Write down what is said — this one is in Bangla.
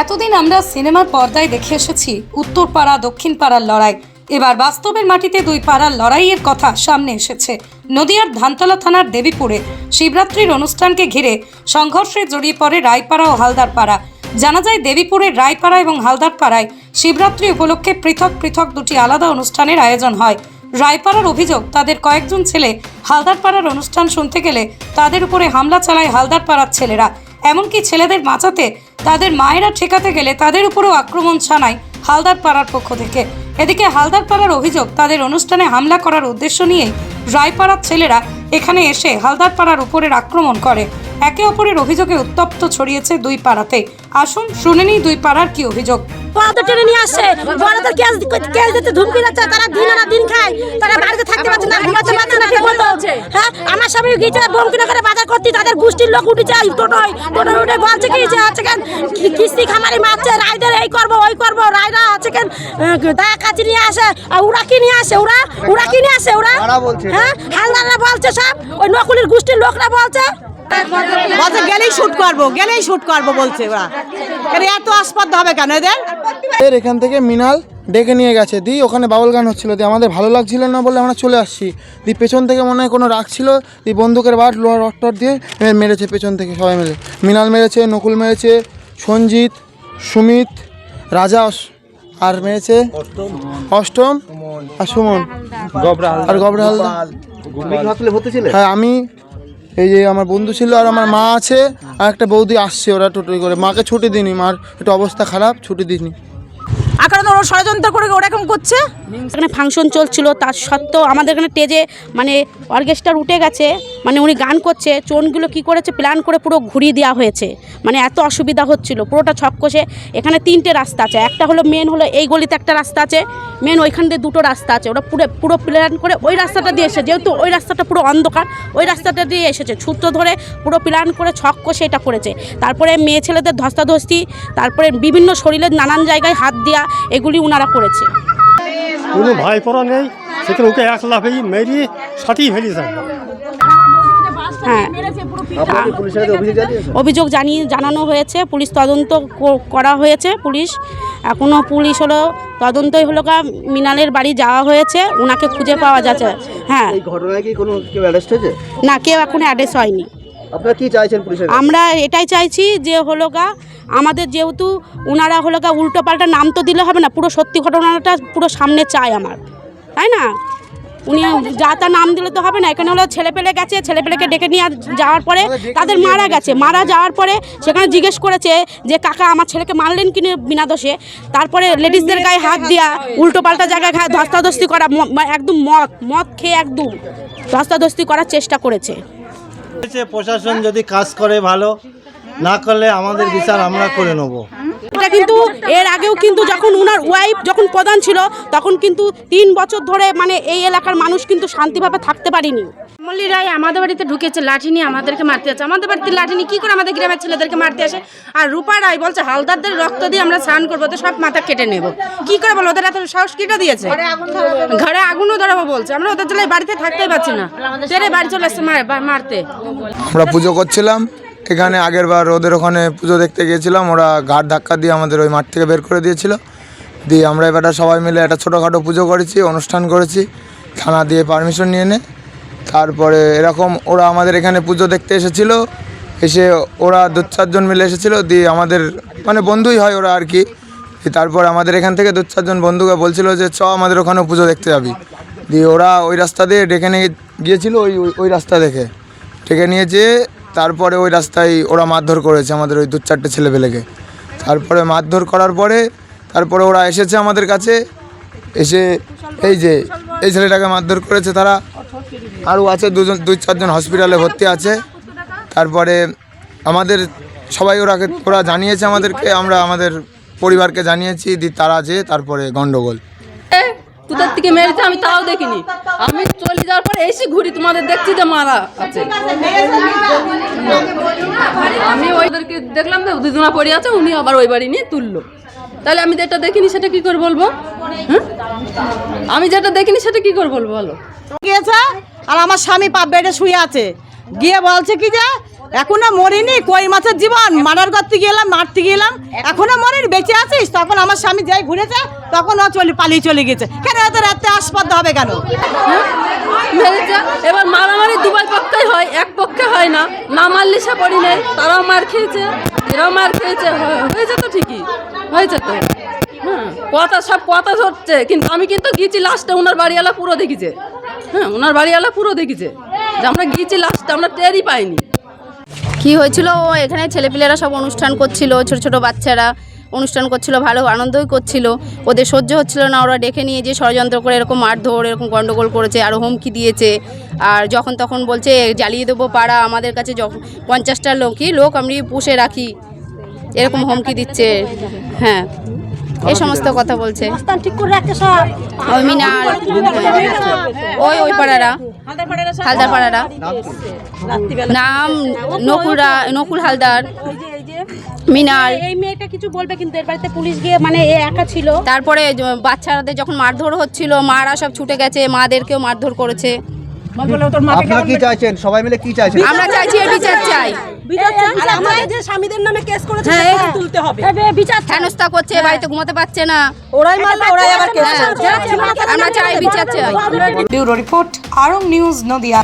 এতদিন আমরা সিনেমার পর্দায় দেখে এসেছি, উত্তরপাড়া দক্ষিণ পাড়ার লড়াই। এবার বাস্তবের মাটিতে দুই পাড়ার লড়াইয়ের কথা সামনে এসেছে। নদিয়ার ধানতলা থানার দেবীপুরে শিবরাত্রির অনুষ্ঠানকে ঘিরে সংঘর্ষে জড়িয়ে পড়ে রায়পাড়া ও হালদারপাড়া। জানা যায় দেবীপুরের রায়পাড়া এবং হালদার পাড়ায় শিবরাত্রি উপলক্ষে পৃথক পৃথক দুটি আলাদা অনুষ্ঠানের আয়োজন হয়। রায়পাড়ার অভিযোগ, তাদের কয়েকজন ছেলে হালদার পাড়ার অনুষ্ঠান শুনতে গেলে তাদের উপরে হামলা চালায় হালদার পাড়ার ছেলেরা। এমনকি ছেলেদের বাঁচাতে তাদের মায়েরা ঠেকাতে গেলে তাদের উপরেও আক্রমণ ছানায় হালদার পাড়ার পক্ষ থেকে। এদিকে হালদার পাড়ার অভিযোগ, তাদের অনুষ্ঠানে হামলা করার উদ্দেশ্য নিয়েই রায়পাড়ার ছেলেরা এখানে এসে হালদার পাড়ার উপরের আক্রমণ করে। একে অপরের অভিযোগে উত্তপ্ত ছড়িয়েছে দুই পাড়াতে। আসুন, শুনে নিই দুই পাড়ার কি অভিযোগ। টেনে নিয়ে আসছে বড়দের কেস কেস দিতে ধুমকি দিচ্ছে, তারা দিন না, দিন খায়। তারা বাড়িতে থাকতে পারছে না ঘুমাতে পারছে না ঠিক মতো হ্যাঁ? আমার স্বামী গিয়েছে বোম কিনে বাজার করতে? তাদের গোষ্ঠীর লোক উঠেছে টোটোয় টোটো উঠে বলছে কি যে আছে কেন? কিস্তি খামারি মারছে রায়দের এই করব ওই করব রায়রা আছে কেন? দা কাছে নিয়ে আসে আর ওরা কি নিয়ে আসে ওরা? ওরা কি নিয়ে আসে ওরা? হ্যাঁ? হালদাররা বলছে সব ওই নকুলির গোষ্ঠীর লোকরা বলছে। বলছে গেলেই শুট করব গেলেই শুট করব বলছে ওরা। এত আসপদ্দ হবে কেন এদের এখান থেকে মিনাল ডেকে নিয়ে গেছে। দি ওখানে বাউল গান হচ্ছিল। দিয়ে আমাদের ভালো লাগছিল না বলে আমরা চলে আসছি। দি পেছন থেকে মনে হয় কোনো রাগ ছিল। দি বন্দুকের বাট লোহার রট্টর দিয়ে মেরেছে পেছন থেকে সবাই মিলে। মিনাল মেরেছে নকুল মেরেছে সঞ্জিত সুমিত রাজা আর মেরেছে অষ্টম। আর সুমন। আর গবরা হালদার হ্যাঁ আমি এই যে আমার বন্ধু ছিল আর আমার মা আছে আর একটা বৌদি আসছে ওরা টোটোই করে। মাকে ছুটি দিইনি মার একটু অবস্থা খারাপ ছুটি দিইনি। আকারে তো ওরা ষড়যন্ত্র করে ওরকম করছে। এখানে ফাংশন চলছিল, তার সত্ত্বেও আমাদের এখানে টেজে মানে অর্কেস্ট্রার উঠে গেছে মানে উনি গান করছে, চোনগুলো কি করেছে প্ল্যান করে পুরো ঘুরিয়ে দেওয়া হয়েছে। মানে এত অসুবিধা হচ্ছিল, পুরোটা ছক কষে। এখানে তিনটে রাস্তা আছে, একটা হলো মেন হলো এই গলিতে একটা রাস্তা আছে মেন ওইখান দিয়ে দুটো রাস্তা আছে, ওরা পুরো পুরো প্ল্যান করে ওই রাস্তাটা দিয়ে এসেছে, যেহেতু ওই রাস্তাটা পুরো অন্ধকার, ওই রাস্তাটা দিয়ে এসেছে, সূত্র ধরে পুরো প্ল্যান করে ছক কষে এটা করেছে। তারপরে মেয়ে ছেলেদের ধস্তাধস্তি, তারপরে বিভিন্ন শরীরের নানান জায়গায় হাত দেওয়া এগুলি ওনারা করেছে। কোনো ভাই পড়া নেই সেখানে ওকে এক লাফেই মেরিয়ে ফেলিয়েছে হ্যাঁ। অভিযোগ জানিয়ে জানানো হয়েছে পুলিশ তদন্ত করা হয়েছে পুলিশ। এখনও পুলিশ হলো তদন্তই হলো গা মিনালের বাড়ি যাওয়া হয়েছে ওনাকে খুঁজে পাওয়া যাচ্ছে। হ্যাঁ। ঘটনায় কি কোনো কেউ অ্যারেস্ট হয়েছে? না কেউ এখন অ্যাড্রেস হয়নি। আপনারা কি চাইছেন পুলিশের কাছে? আমরা এটাই চাইছি যে হলো গা আমাদের যেহেতু ওনারা হলো গা উল্টো পাল্টা নাম তো দিলে হবে না পুরো সত্যি ঘটনাটা পুরো সামনে চাই আমার। তাই না? উনি যা তা নাম দিলে তো হবে না এখানে হলো ছেলে পেলে গেছে ছেলে পেলেকে ডেকে নিয়ে যাওয়ার পরে তাদের মারা গেছে। মারা যাওয়ার পরে সেখানে জিজ্ঞেস করেছে যে কাকা আমার ছেলেকে মারলেন কিনে বিনা দোষে? তারপরে লেডিসদের গায়ে হাত দেওয়া উল্টো পাল্টা জায়গায় গায়ে ধস্তাধস্তি করা ম- একদম মদ মদ খেয়ে একদম ধস্তাধস্তি করার চেষ্টা করেছে। প্রশাসন যদি কাজ করে ভালো না করলে আমাদের বিচার আমরা করে নেব। এটা কিন্তু এর আগেও কিন্তু যখন উনার ওয়াইফ যখন প্রধান ছিল তখন কিন্তু তিন বছর ধরে মানে এই এলাকার মানুষ কিন্তু শান্তিভাবে থাকতে পারেনি। মল্লি রায় আমাদের বাড়িতে ঢুকেছে লাঠি নিয়ে আমাদেরকে মারতে আছে আমাদের বাড়িতে লাঠি নিয়ে কী করে আমাদের গ্রামের ছেলেদেরকে মারতে আসে? আর রূপা রায় বলছে হালদারদের রক্ত দিয়ে আমরা স্নান করব তো সব মাথা কেটে নেব। কি করে বলো ওদের এত সাহস কেটে দিয়েছে? ঘরে আগুনও ধরাবো বলছে। আমরা ওদের জন্য বাড়িতে থাকতেই পারছি না। তেরে বাড়ি চলে আসছে মারতে। আমরা পুজো করছিলাম। এখানে আগের বার ওদের ওখানে পুজো দেখতে গিয়েছিলাম, ওরা ঘাট ধাক্কা দিয়ে আমাদের ওই মাঠ থেকে বের করে দিয়েছিল। দিয়ে আমরা এবারটা সবাই মিলে একটা ছোটোখাটো পুজো করেছি, অনুষ্ঠান করেছি, থানা দিয়ে পারমিশন নিয়ে নে। তারপরে এরকম ওরা আমাদের এখানে পুজো দেখতে এসেছিল, এসে ওরা দু চারজন মিলে এসেছিল, দিয়ে আমাদের মানে বন্ধুই হয় ওরা আর কি। তারপর আমাদের এখান থেকে দু চারজন বন্ধুকে বলছিল যে, চ, আমাদের ওখানেও পুজো দেখতে যাবি। দিয়ে ওরা ওই রাস্তা দিয়ে ডেকে নিয়ে গিয়েছিল ওই- ওই রাস্তা দেখে। ডেকে নিয়ে যেয়ে তারপরে ওই রাস্তায় ওরা মারধর করেছে আমাদের ওই দু চারটে ছেলেপেলেকে। তারপরে মারধর করার পরে তারপরে ওরা এসেছে আমাদের কাছে, এসে এই যে, এই ছেলেটাকে মারধর করেছে তারা। আরও আছে দুজন, দুই চারজন হসপিটালে ভর্তি আছে। তারপরে আমাদের সবাই ওরাকে ওরা জানিয়েছে আমাদেরকে, আমরা আমাদের পরিবারকে জানিয়েছি, দি তারা যে, তারপরে গন্ডগোল। তোদের থেকে মেরেছে আমি তাও দেখিনি। আমি চলে যাওয়ার পরে এসে ঘুরি তোমাদের দেখছি যে মারা আছে। আমি ওইদেরকে দেখলাম যে দুজনা পড়ে আছে উনি আবার ওই বাড়ি নিয়ে তুললো। তাহলে আমি যেটা দেখিনি সেটা কি করে বলব? আমি যেটা দেখিনি সেটা কি করে বলব বলো? গিয়েছে আর আমার স্বামী পাপ বেডে শুয়ে আছে। গিয়ে বলছে কি যে এখনও মরিনি, কই মাছের জীবন? মারার করতে গেলাম মারতে গেলাম এখনও মরিনি, বেঁচে আছিস? তখন আমার স্বামী যাই ঘুরেছে, তখন ও চলে পালিয়ে চলে গেছে। কেন এত রাতে আসপাদ্য হবে কেন? মেরেছে এবার মারামারি দুবার পক্ষেই হয়, এক পক্ষে হয় না। না মারলে সে পড়ি নেই, তারাও মার খেয়েছে, এরাও মার খেয়েছে হয়েছে তো ঠিকই, হয়েছে তো। হ্যাঁ কথা সব কথা হচ্ছে কিন্তু আমি কিন্তু গিয়েছি লাস্টে ওনার বাড়িওয়ালা পুরো দেখিছে। হ্যাঁ ওনার বাড়িওয়ালা পুরো দেখিছে। যে আমরা গিয়েছি লাস্টে, আমরা টেরই পাইনি। কি হয়েছিল? ও এখানে ছেলেপিলেরা সব অনুষ্ঠান করছিল ছোট ছোট বাচ্চারা অনুষ্ঠান করছিল ভালো আনন্দই করছিল। ওদের সহ্য হচ্ছিল না ওরা ডেকে নিয়ে যে ষড়যন্ত্র করে এরকম মারধর এরকম গণ্ডগোল করেছে আরও হুমকি দিয়েছে। আর যখন তখন বলছে জ্বালিয়ে দেবো পাড়া আমাদের কাছে যখন পঞ্চাশটা লোকই লোক আমি পুষে রাখি। এরকম হুমকি দিচ্ছে। হ্যাঁ এই সমস্ত কথা বলছে। ওই মিনার ওই ওই পাড়ারা। হালদার পাড়ারা নাম নকুরা নকুল হালদার মিনার। এই মেয়েটা কিছু বলবে কিন্তু এর বাড়িতে পুলিশ গিয়ে মানে এ একা ছিল। তারপরে বাচ্চাদের যখন মারধর হচ্ছিল মারা সব ছুটে গেছে মাদেরকেও মারধর করেছে। আপনারা কি চাইছেন? সবাই মিলে কি চাইছেন? আমরা চাইছি বিচার চাই। আমাদের যে স্বামীদের নামে কেস করেছে সেটা তুলতে হবে। বিচার হেনস্থা করছে বাড়িতে ঘুমাতে পারছে না। ওরাই মারলে ওরাই আবার কেস হ্যাঁ, আমরা চাই বিচার চাই। Bureau report Arong news Nadia.